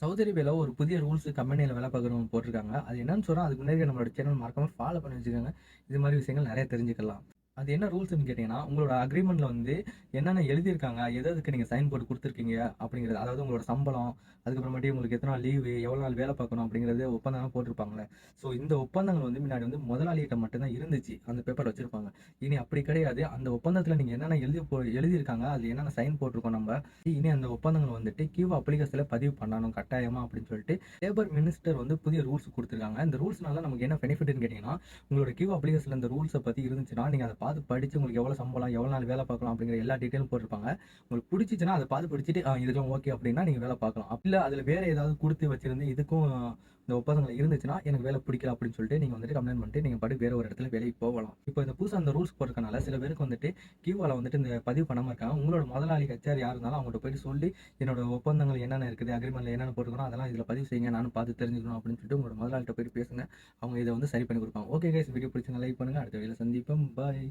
Saudi அரேபியாவில் ஒரு புதிய ரூல்ஸ் கம்பெனியில் வேலை பார்க்குறவங்க போட்டிருக்காங்க. அது என்னன்னு சொன்னால் அதுக்கு முன்னாடி நம்மளோட சேனல் மறக்காமல் ஃபாலோ பண்ணி வச்சுக்கோங்க. இது மாதிரி விஷயங்கள் நிறைய தெரிஞ்சுக்கலாம். அது என்ன ரூல்ஸ்னு கேட்டிங்கன்னா உங்களோட அக்ரிமெண்ட்டில் வந்து என்னென்ன எழுதியிருக்காங்க எது அதுக்கு நீங்கள் சைன் போட்டு கொடுத்துருக்கீங்க அப்படிங்கிறது அதாவது உங்களோட சம்பளம் அதுக்கப்புறமேட்டு உங்களுக்கு எத்தனை நாள் லீவு எவ்வளோ நாள் வேலை பார்க்கணும் அப்படிங்கிறது ஒப்பந்தம் போட்டிருப்பாங்களே ஸோ இந்த ஒப்பந்தங்கள் வந்து முன்னாடி வந்து முதலாளிகிட்ட மட்டும்தான் இருந்துச்சு. அந்த பேப்பர் வச்சுருப்பாங்க. இனி அப்படி கிடையாது. அந்த ஒப்பந்தத்தில் நீங்கள் என்னென்ன எழுதி போ எழுதியிருக்காங்க அது என்னென்ன சைன் போட்டிருக்கோம் நம்ம இனி அந்த ஒப்பந்தங்கள் வந்துட்டு கியூ அப்ளிகேஷனில் பதிவு பண்ணணும் கட்டாயமாக அப்படின்னு சொல்லிட்டு லேபர் மினிஸ்டர் வந்து புதிய ரூல்ஸ் கொடுத்துருக்காங்க. இந்த ரூல்ஸ்னால நமக்கு என்ன பெனிஃபிட்னு கேட்டிங்கன்னா உங்களோட கியூ அப்ளிகேஷனில் இந்த ரூல்ஸை பற்றி இருந்துச்சுன்னா நீங்கள் அதை பார்த்து படித்து உங்களுக்கு எவ்வளோ சம்பளம் எவ்வளோ நாள் வேலை பார்க்கலாம் அப்படிங்கிற எல்லா டீட்டெயிலும் போட்டிருப்பாங்க. உங்களுக்கு பிடிச்சிச்சுன்னா அதை பார்த்து படிச்சுட்டு ஆ, ஓகே அப்படின்னா நீங்கள் வேலை பார்க்கலாம். அப்படி இல்லை அதில் வேறு ஏதாவது கொடுத்து வச்சிருந்து இதுக்கும் இந்த ஒப்பந்தங்கள் இருந்துச்சுன்னா எனக்கு வேலை பிடிக்கல அப்படின்னு சொல்லிட்டு நீங்கள் வந்துட்டு கம்ப்ளைண்ட் பண்ணிட்டு நீங்கள் பாட்டு வேறு ஒரு இடத்துல வேலைக்கு போகலாம். இப்போ இந்த புதுசாக அந்த ரூல்ஸ் போட்டிருக்கனால சில பேருக்கு வந்துட்டு கியூவால வந்துட்டு இந்த பதிவு பண்ணாமல் இருக்காங்க. உங்களோட முதலாளி ஹெச்ஆர் யார் இருந்தாலும் அவங்கள்ட்ட போயிட்டு சொல்லி என்னோட ஒப்பந்தங்கள் என்னென்ன இருக்குது அக்ரிமெண்ட்ல என்னென்ன போட்டுக்கணும் அதெல்லாம் இதில் பதிவு செய்யுங்க நானும் பார்த்து தெரிஞ்சுக்கணும் அப்படின்னு சொல்லிட்டு உங்களோட முதலாளிகிட்ட போயிட்டு பேசுங்க. அவங்க இதை வந்து சரி பண்ணி கொடுப்பாங்க. ஓகே கைஸ் வீடியோ பிடிச்சிங்க லைக் பண்ணுங்கள் அடுத்த வீடியோவில் சந்திப்போம். பாய்